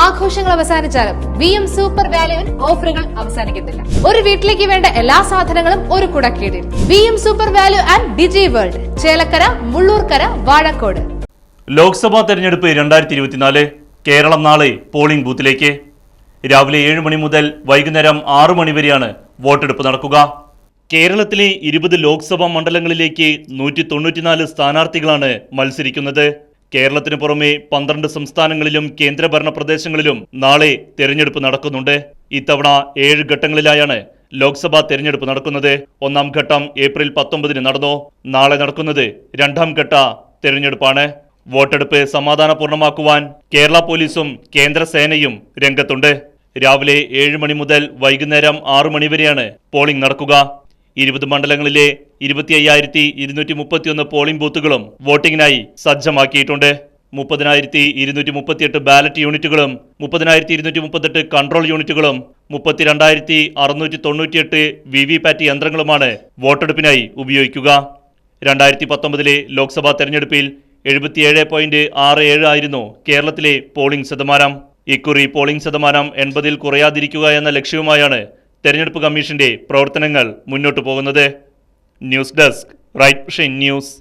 ആഘോഷങ്ങൾ അവസാനിച്ചാലും V M super വാല്യുവിൽ ഓഫറുകൾ അവസാനിക്കുന്നില്ല ഒരു വീട്ടിലേക്ക് വേണ്ട എല്ലാ സാധനങ്ങളും ഒരു കുടക്കീടിൽ V M super value and digi world Chelakkara Mullurkara Vazhakkode. Lok Sabha തെരഞ്ഞെടുപ്പ് രണ്ടായിരത്തി ഇരുപത്തിനാല് കേരളം നാളെ പോളിംഗ് ബൂത്തിലേക്ക്. രാവിലെ ഏഴ് മണി മുതൽ വൈകുന്നേരം ആറു മണി വരെയാണ് വോട്ടെടുപ്പ് നടക്കുക. കേരളത്തിലെ ഇരുപത് ലോക്സഭാ മണ്ഡലങ്ങളിലേക്ക് നൂറ്റി തൊണ്ണൂറ്റിനാല് സ്ഥാനാർത്ഥികളാണ് മത്സരിക്കുന്നത്. കേരളത്തിന് പുറമെ പന്ത്രണ്ട് സംസ്ഥാനങ്ങളിലും കേന്ദ്രഭരണ പ്രദേശങ്ങളിലും നാളെ തെരഞ്ഞെടുപ്പ് നടക്കുന്നുണ്ട്. ഇത്തവണ ഏഴ് ഘട്ടങ്ങളിലായാണ് ലോക്സഭാ തെരഞ്ഞെടുപ്പ് നടക്കുന്നത്. ഒന്നാം ഘട്ടം ഏപ്രിൽ പത്തൊമ്പതിന് നടന്നു. നാളെ നടക്കുന്നത് രണ്ടാം ഘട്ട തെരഞ്ഞെടുപ്പാണ്. വോട്ടെടുപ്പ് സമാധാനപൂർണമാക്കുവാൻ കേരള പോലീസും കേന്ദ്ര സേനയും രംഗത്തുണ്ട്. രാവിലെ ഏഴ് മണി മുതൽ വൈകുന്നേരം ആറു മണിവരെയാണ് പോളിംഗ് നടക്കുക. ഇരുപത് മണ്ഡലങ്ങളിലെ ഇരുപത്തി അയ്യായിരത്തി ഇരുന്നൂറ്റി മുപ്പത്തിയൊന്ന് പോളിംഗ് ബൂത്തുകളും വോട്ടിംഗിനായി സജ്ജമാക്കിയിട്ടുണ്ട്. മുപ്പതിനായിരത്തി ഇരുന്നൂറ്റി മുപ്പത്തിയെട്ട് ബാലറ്റ് യൂണിറ്റുകളും മുപ്പതിനായിരത്തി ഇരുന്നൂറ്റി മുപ്പത്തെട്ട് കൺട്രോൾ യൂണിറ്റുകളും മുപ്പത്തിരണ്ടായിരത്തി അറുന്നൂറ്റി തൊണ്ണൂറ്റിയെട്ട് വി വി പാറ്റ് യന്ത്രങ്ങളുമാണ് വോട്ടെടുപ്പിനായി ഉപയോഗിക്കുക. രണ്ടായിരത്തി പത്തൊമ്പതിലെ ലോക്സഭാ തെരഞ്ഞെടുപ്പിൽ എഴുപത്തിയേഴ് പോയിന്റ് ആറ് ഏഴ് ആയിരുന്നു കേരളത്തിലെ പോളിംഗ് ശതമാനം. ഇക്കുറി പോളിംഗ് ശതമാനം എൺപതിൽ കുറയാതിരിക്കുക എന്ന ലക്ഷ്യവുമായാണ് തെരഞ്ഞെടുപ്പ് കമ്മീഷന്റെ പ്രവർത്തനങ്ങൾ മുന്നോട്ടു പോകുന്നത്. News desk right news.